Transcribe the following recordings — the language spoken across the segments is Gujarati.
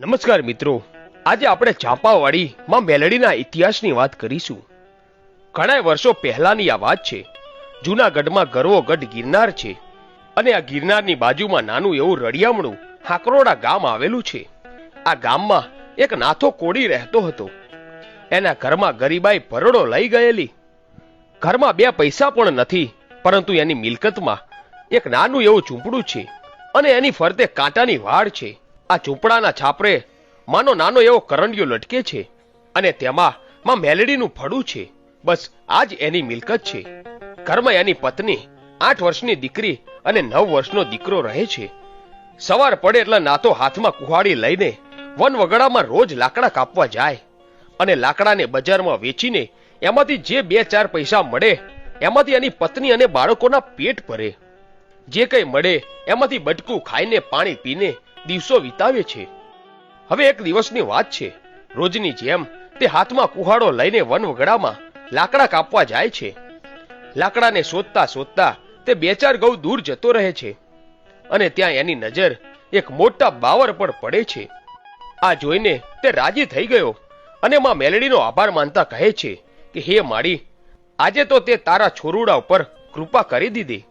નમસ્કાર મિત્રો. આજે આપણે ચાંપાવાડી માં મેલડીના ઇતિહાસની વાત કરીશું. ઘણા વર્ષો પહેલાની આ વાત છે. જૂનાગઢમાં ગરવો ગઢ ગિરનાર છે અને આ ગિરનારની બાજુમાં નાનું એવું રળિયામણું હાકરોડા ગામ આવેલું છે. આ ગામમાં એક નાથો કોડી રહેતો હતો. એના ઘરમાં ગરીબાઈ ભરડો લઈ ગયેલી. ઘરમાં બે પૈસા પણ નથી, પરંતુ એની મિલકતમાં એક નાનું એવું ઝૂંપડું છે અને એની ફરતે કાંટાની વાડ છે. આ ઝૂંપડાના છાપરે માનો નાનો એવો કરંડિયો લટકે છે અને તેમાં માં મેલેડીનું ફળું છે. બસ આ જ એની મિલકત છે. ઘરમાં એની પત્ની, આઠ વર્ષની દીકરી અને નવ વર્ષનો દીકરો રહે છે. સવાર પડે એટલે નાતો હાથમાં કુહાડી લઈને વન વગડામાં રોજ લાકડા કાપવા જાય અને લાકડાને બજારમાં વેચીને એમાંથી જે બે ચાર પૈસા મળે એમાંથી એની પત્ની અને બાળકોના પેટ ભરે. જે કંઈ મળે એમાંથી બટકું ખાઈને પાણી પીને દિવસો વિતાવે છે. હવે એક દિવસની વાત છે. રોજની જેમ તે હાથમાં કુહાડો લઈને વનવગડામાં લાકડા કાપવા જાય છે. લાકડાને શોધતા શોધતા તે બે ચાર ગૌ દૂર જતો રહે છે. અને ત્યાં એની નજર એક મોટા બાવર પર પડે છે. આ જોઈને તે રાજી થઈ ગયો અને માં મેલડીનો આભાર માનતા કહે છે કે, હે માડી આજે તો તે તારા છોરુડા ઉપર કૃપા કરી દીધી.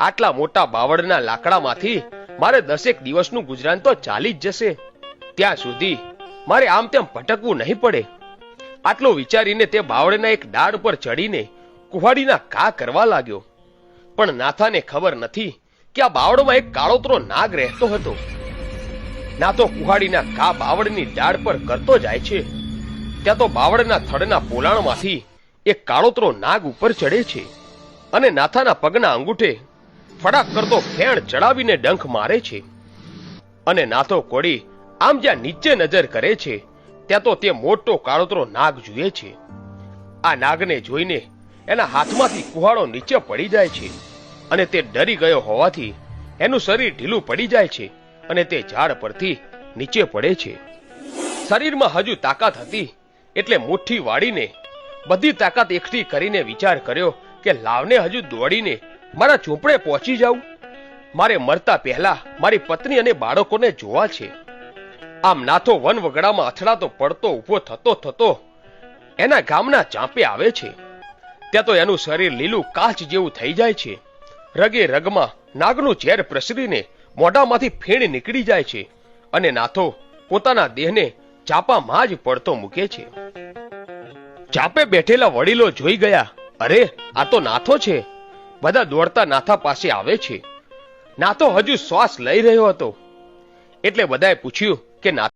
આટલા મોટા બાવળના લાકડામાંથી મારે દસેક દિવસનું ગુજરાન તો ચાલી જ જશે. ત્યાં સુધી મારે આમ તેમ ભટકવું નહીં પડે. આટલું વિચારીને તે બાવળના એક ડાળ પર ચડીને કુહાડીના કા કરવા લાગ્યો. પણ નાથાને ખબર નથી કે આ બાવળમાં એક કાળોતરો નાગ રહેતો હતો. ના તો કુહાડીના કા બાવળની ડાળ પર કરતો જાય છે. ત્યાં તો બાવળના થડના પોલાણમાંથી એક કાળોતરો નાગ ઉપર ચડે છે. અને નાથાના પગના અંગૂઠે ફડાક કરતો ફેણ ચડાવીને ડંખ મારે છે. અને નાથો કોડી આમ જ્યાં નીચે નજર કરે છે, ત્યાં તો તે મોટો કાળોતરો નાગ જુએ છે. આ નાગને જોઈને એના હાથમાંથી કુહાડો નીચે પડી જાય છે અને તે ડરી ગયો હોવાથી એનું શરીર ઢીલું પડી જાય છે અને તે ઝાડ પરથી નીચે પડે છે. શરીરમાં હજુ તાકાત હતી એટલે મુઠ્ઠી વાળીને બધી તાકાત એકઠી કરીને વિચાર કર્યો કે લાવને હજુ દોડીને મારા ઝૂંપડે પહોંચી જાઉં. મારે મરતા પહેલા મારી પત્ની અને બાળકોને જોવા છે. આમ નાથો વન વગડામાં અથડાતો, પડતો, ઊભો થતો થતો એના ગામના ચાંપે આવે છે. ત્યાં તો એનું શરીર લીલું કાચ જેવું થઈ જાય છે. રગે રગમાં નાગનું ઝેર પ્રસરીને મોઢામાંથી ફેણ નીકળી જાય છે અને નાથો પોતાના દેહને ચાપામાં જ પડતો મૂકે છે. ચાપે બેઠેલા વડીલો જોઈ ગયા, અરે, આ તો નાથો છે. બધા દોડતા નાથા પાસે આવે છે. નાથો હજુ શ્વાસ લઈ રહ્યો હતો. એટલે બધાએ પૂછ્યું કે નાથ